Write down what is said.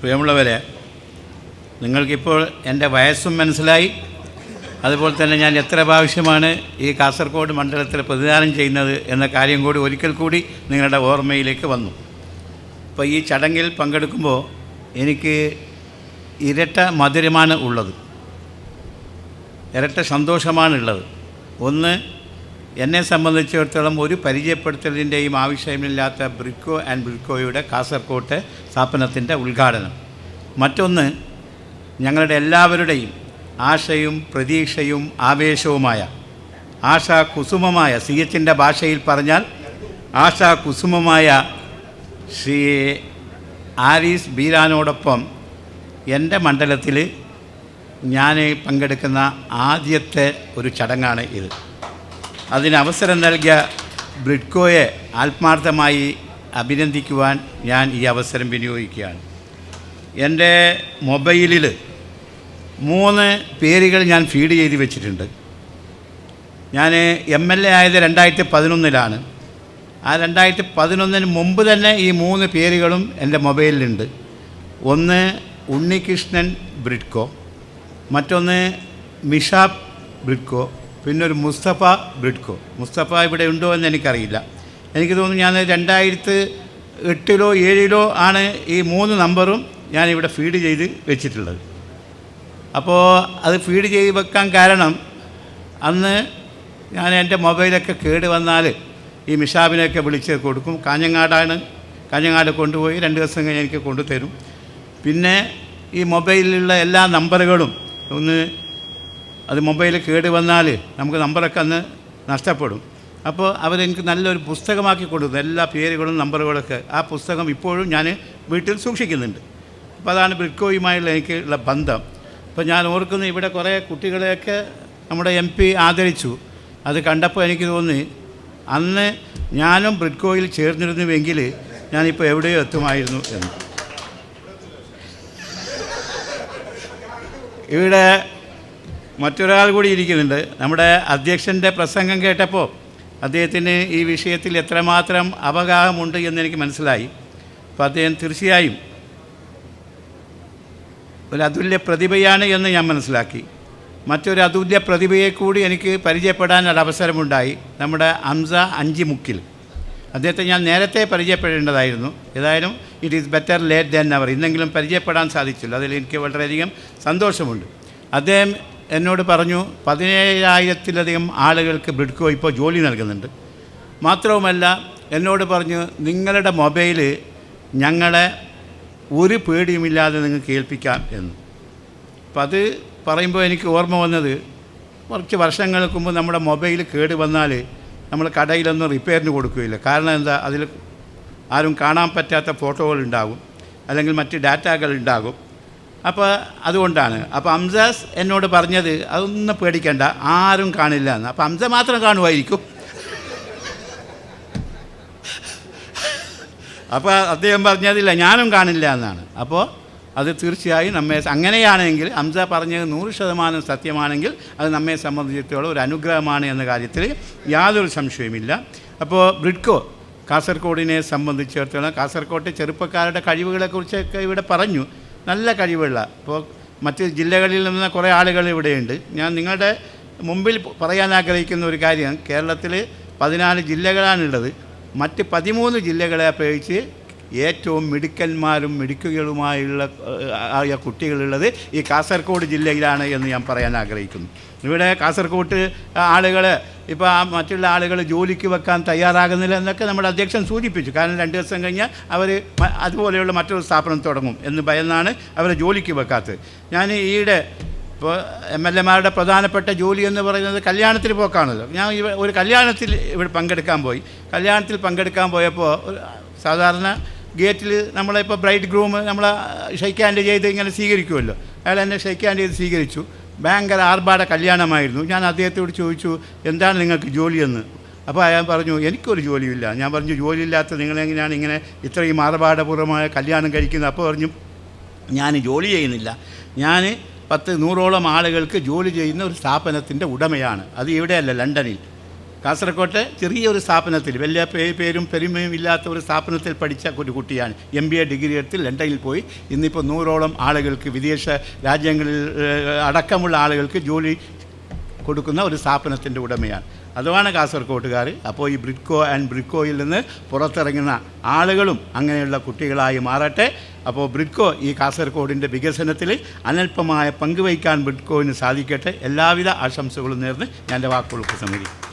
പ്രിയമുള്ളവരെ നിങ്ങൾക്കിപ്പോൾ എന്റെ വയസ്സും മനസ്സിലായി. അതുപോലെ തന്നെ ഞാൻ എത്ര പ്രാവശ്യമാണ് ഈ കാസർഗോഡ് മണ്ഡലത്തിൽ പ്രതിദാനം ചെയ്യുന്നത് എന്ന കാര്യം കൂടി ഒരിക്കൽ കൂടി നിങ്ങളുടെ ഓർമ്മയിലേക്ക് വന്നു. അപ്പോൾ ഈ ചടങ്ങിൽ പങ്കെടുക്കുമ്പോൾ എനിക്ക് ഇരട്ട മധുരമാണ് ഉള്ളത്. ഇരട്ട സന്തോഷമാണുള്ളത്. ഒന്ന് എന്നെ സംബന്ധിച്ചിടത്തോളം ഒരു പരിചയപ്പെടുത്തലിന്റെയും ആവശ്യമില്ലാത്ത ബ്രിക്കോ ആൻഡ് ബ്രിക്കോയുടെ കാസർകോട്ട് സ്ഥാപനത്തിന്റെ ഉദ്ഘാടനം. മറ്റൊന്ന് ഞങ്ങളുടെ എല്ലാവരുടെയും ആശയും പ്രതീക്ഷയും ആവേശവുമായ ആശാ കുസുമമായ സി എച്ചിന്റെ ഭാഷയിൽ പറഞ്ഞാൽ ആശാ കുസുമമായ ശ്രീ ആരീസ് ബീരാനോടൊപ്പം എന്റെ മണ്ഡലത്തിൽ ഞാൻ പങ്കെടുക്കുന്ന ആദ്യത്തെ ഒരു ചടങ്ങാണ് ഇത്. അതിന് അവസരം നൽകിയ ബ്രിഡ്കോയെ ആത്മാർത്ഥമായി അഭിനന്ദിക്കുവാൻ ഞാൻ ഈ അവസരം വിനിയോഗിക്കുകയാണ്. എന്റെ മൊബൈലിൽ മൂന്ന് പേരുകൾ ഞാൻ ഫീഡ് ചെയ്ത് വെച്ചിട്ടുണ്ട്. ഞാൻ എം എൽ എ ആയത് രണ്ടായിരത്തി പതിനൊന്നിലാണ് ആ രണ്ടായിരത്തി പതിനൊന്നിന് മുമ്പ് തന്നെ ഈ മൂന്ന് പേരുകളും എന്റെ മൊബൈലിലുണ്ട്. ഒന്ന് ഉണ്ണികൃഷ്ണൻ ബ്രിഡ്കോ മറ്റൊന്ന് മിഷാബ് ബ്രിഡ്കോ. പിന്നെ ഒരു മുസ്തഫ ബ്രിഡ്കോ. മുസ്തഫ ഇവിടെ ഉണ്ടോ എന്ന് എനിക്കറിയില്ല. എനിക്ക് തോന്നുന്നു ഞാൻ രണ്ടായിരത്തി എട്ടിലോ ഏഴിലോ ആണ് ഈ മൂന്ന് നമ്പറും ഞാനിവിടെ ഫീഡ് ചെയ്ത് വെച്ചിട്ടുള്ളത്. അപ്പോൾ അത് ഫീഡ് ചെയ്ത് വെക്കാൻ കാരണം അന്ന് ഞാൻ എന്റെ മൊബൈലൊക്കെ കേട് വന്നാൽ ഈ മിഷാബിനെയൊക്കെ വിളിച്ച് കൊടുക്കും. കാഞ്ഞങ്ങാടാണ്. കാഞ്ഞങ്ങാട് കൊണ്ടുപോയി രണ്ട് ദിവസം കഴിഞ്ഞ് എനിക്ക് കൊണ്ടുതരും. പിന്നെ ഈ മൊബൈലിലുള്ള എല്ലാ നമ്പറുകളും ഒന്ന് അത് മൊബൈൽ കേട് വന്നാൽ നമുക്ക് നമ്പറൊക്കെ അന്ന് നഷ്ടപ്പെടും. അപ്പോൾ അവരെനിക്ക് നല്ലൊരു പുസ്തകമാക്കി കൊടുത്തു. എല്ലാ പേരുകളും നമ്പറുകളൊക്കെ. ആ പുസ്തകം ഇപ്പോഴും ഞാൻ വീട്ടിൽ സൂക്ഷിക്കുന്നുണ്ട്. അപ്പോൾ അതാണ് ബ്രിക്കോയുമായുള്ള എനിക്കുള്ള ബന്ധം. അപ്പോൾ ഞാൻ ഓർക്കുന്നു ഇവിടെ കുറേ കുട്ടികളെയൊക്കെ നമ്മുടെ എം പി ആദരിച്ചു. അത് കണ്ടപ്പോൾ എനിക്ക് തോന്നി അന്ന് ഞാനും ബ്രിഡ്കോയിൽ ചേർന്നിരുന്നുവെങ്കിൽ ഞാനിപ്പോൾ എവിടെയോ എത്തുമായിരുന്നു എന്ന്. ഇവിടെ മറ്റൊരാൾ കൂടി ഇരിക്കുന്നുണ്ട്. നമ്മുടെ അധ്യക്ഷന്റെ പ്രസംഗം കേട്ടപ്പോൾ അദ്ദേഹത്തിന് ഈ വിഷയത്തിൽ എത്രമാത്രം അവഗാഹമുണ്ട് എന്നെനിക്ക് മനസ്സിലായി. അപ്പോൾ അദ്ദേഹം തീർച്ചയായും ഒരു അതുല്യ പ്രതിഭയാണ് എന്ന് ഞാൻ മനസ്സിലാക്കി. മറ്റൊരു അതുല്യ പ്രതിഭയെ കൂടി എനിക്ക് പരിചയപ്പെടാൻ അവസരമുണ്ടായി. നമ്മുടെ അംസ അഞ്ചിമുക്കിൽ. അദ്ദേഹത്തെ ഞാൻ നേരത്തെ പരിചയപ്പെടേണ്ടതായിരുന്നു. ഏതായാലും it is better late than അവർ ഇന്നെങ്കിലും പരിചയപ്പെടാൻ സാധിച്ചില്ല. അതിൽ എനിക്ക് വളരെയധികം സന്തോഷമുണ്ട്. അദ്ദേഹം എന്നോട് പറഞ്ഞു പതിനേഴായിരത്തിലധികം ആളുകൾക്ക് ബ്രിഡ്കോ ഇപ്പോൾ ജോലി നൽകുന്നുണ്ട്. മാത്രവുമല്ല എന്നോട് പറഞ്ഞു നിങ്ങളുടെ മൊബൈൽ ഞങ്ങളെ ഒരു പേടിയുമില്ലാതെ നിങ്ങൾക്ക് ഏൽപ്പിക്കാം എന്ന്. അപ്പം അത് പറയുമ്പോൾ എനിക്ക് ഓർമ്മ വന്നത് കുറച്ച് വർഷങ്ങൾക്ക് മുമ്പ് നമ്മുടെ മൊബൈൽ കേട് വന്നാൽ നമ്മൾ കടയിലൊന്നും റിപ്പയറിന് കൊടുക്കുകയില്ല. കാരണം എന്താ അതിൽ ആരും കാണാൻ പറ്റാത്ത ഫോട്ടോകൾ ഉണ്ടാകും അല്ലെങ്കിൽ മറ്റ് ഡാറ്റകൾ ഉണ്ടാകും. അപ്പോൾ അതുകൊണ്ടാണ്. അപ്പോൾ അംസാസ് എന്നോട് പറഞ്ഞത് അതൊന്നും പേടിക്കണ്ട ആരും കാണില്ല എന്ന്. അപ്പോൾ അംസ മാത്രം കാണുമായിരിക്കും. അപ്പോൾ അദ്ദേഹം പറഞ്ഞതില്ല ഞാനും കാണില്ല എന്നാണ്. അപ്പോൾ അത് തീർച്ചയായും നമ്മെ അങ്ങനെയാണെങ്കിൽ അംസ പറഞ്ഞത് നൂറ് ശതമാനം സത്യമാണെങ്കിൽ അത് നമ്മെ സംബന്ധിച്ചിടത്തോളം ഒരു അനുഗ്രഹമാണ് എന്ന കാര്യത്തിൽ യാതൊരു സംശയവുമില്ല. അപ്പോൾ ബ്രിഡ്കോ കാസർഗോഡിനെ സംബന്ധിച്ചിടത്തോളം കാസർഗോട്ടെ ചെറുപ്പക്കാരുടെ കഴിവുകളെക്കുറിച്ചൊക്കെ ഇവിടെ പറഞ്ഞു. നല്ല കഴിവുള്ള. ഇപ്പോൾ മറ്റ് ജില്ലകളിൽ നിന്ന് കുറേ ആളുകൾ ഇവിടെയുണ്ട്. ഞാൻ നിങ്ങളുടെ മുമ്പിൽ പറയാൻ ആഗ്രഹിക്കുന്ന ഒരു കാര്യം കേരളത്തിൽ പതിനാല് ജില്ലകളാണുള്ളത്. മറ്റ് പതിമൂന്ന് ജില്ലകളെ അപേക്ഷിച്ച് ഏറ്റവും മിടുക്കന്മാരും മിടുക്കുകളുമായുള്ള ആയ കുട്ടികളുള്ളത് ഈ കാസർഗോഡ് ജില്ലയിലാണ് എന്ന് ഞാൻ പറയാൻ ആഗ്രഹിക്കുന്നു. ഇവിടെ കാസർഗോട്ട് ആളുകൾ ഇപ്പോൾ മറ്റുള്ള ആളുകൾ ജോലിക്ക് വെക്കാൻ തയ്യാറാകുന്നില്ല എന്നൊക്കെ നമ്മുടെ അധ്യക്ഷൻ സൂചിപ്പിച്ചു. കാരണം രണ്ട് ദിവസം കഴിഞ്ഞാൽ അവർ അതുപോലെയുള്ള മറ്റൊരു സ്ഥാപനം തുടങ്ങും എന്ന് ഭയന്നാണ് അവർ ജോലിക്ക് വെക്കാത്തത്. ഞാൻ ഈയിടെ ഇപ്പോൾ എം എൽ എമാരുടെ പ്രധാനപ്പെട്ട ജോലി എന്ന് പറയുന്നത് കല്യാണത്തിന് പോക്കാണല്ലോ. ഞാൻ ഒരു കല്യാണത്തിൽ ഇവിടെ പങ്കെടുക്കാൻ പോയി. കല്യാണത്തിൽ പങ്കെടുക്കാൻ പോയപ്പോൾ സാധാരണ ഗേറ്റിൽ നമ്മളിപ്പോൾ ബ്രൈറ്റ് ഗ്രൂം നമ്മൾ ഷെയ്ക്ക് ഹാൻഡ് ചെയ്ത് ഇങ്ങനെ സ്വീകരിക്കുമല്ലോ അയാൾ എന്നെ ഷെയ്ക്ക് ഹാൻഡ് ചെയ്ത് സ്വീകരിച്ചു. ഭയങ്കര ആർഭാട കല്യാണമായിരുന്നു. ഞാൻ അദ്ദേഹത്തോട് ചോദിച്ചു എന്താണ് നിങ്ങൾക്ക് ജോലിയെന്ന്? അപ്പോൾ അയാൾ പറഞ്ഞു എനിക്കൊരു ജോലിയില്ല. ഞാൻ പറഞ്ഞു ജോലിയില്ലാത്ത നിങ്ങളെങ്ങനെയാണ് ഇങ്ങനെ ഇത്രയും ആർഭാടപൂർവമായ കല്യാണം കഴിക്കുന്നത്? അപ്പോൾ പറഞ്ഞു ഞാൻ ജോലി ചെയ്യുന്നില്ല. ഞാൻ പത്ത് നൂറോളം ആളുകൾക്ക് ജോലി ചെയ്യുന്ന ഒരു സ്ഥാപനത്തിന്റെ ഉടമയാണ്. അത് ഇവിടെയല്ല ലണ്ടനിൽ. കാസർകോട്ടെ ചെറിയൊരു സ്ഥാപനത്തിൽ വലിയ പേരും പെരുമയും ഇല്ലാത്ത ഒരു സ്ഥാപനത്തിൽ പഠിച്ച ഒരു കുട്ടിയാണ്. എം ബി എ ഡിഗ്രി എടുത്ത് ലണ്ടനിൽ പോയി. ഇന്നിപ്പോൾ നൂറോളം ആളുകൾക്ക് വിദേശ രാജ്യങ്ങളിൽ അടക്കമുള്ള ആളുകൾക്ക് ജോലി കൊടുക്കുന്ന ഒരു സ്ഥാപനത്തിന്റെ ഉടമയാണ്. അതുമാണ് കാസർകോട്ടുകാർ. അപ്പോൾ ഈ ബ്രിഡ്കോ ആൻഡ് ബ്രിഡ്കോയിൽ നിന്ന് പുറത്തിറങ്ങുന്ന ആളുകളും അങ്ങനെയുള്ള കുട്ടികളായി മാറട്ടെ. അപ്പോൾ ബ്രിഡ്കോ ഈ കാസർഗോഡിന്റെ വികസനത്തിൽ അനൽപമായ പങ്കുവയ്ക്കാൻ ബ്രിഡ്കോവിന് സാധിക്കട്ടെ. എല്ലാവിധ ആശംസകളും നേർന്ന് ഞാൻ എന്റെ വാക്കുകൾക്ക് സമ്മതിക്കും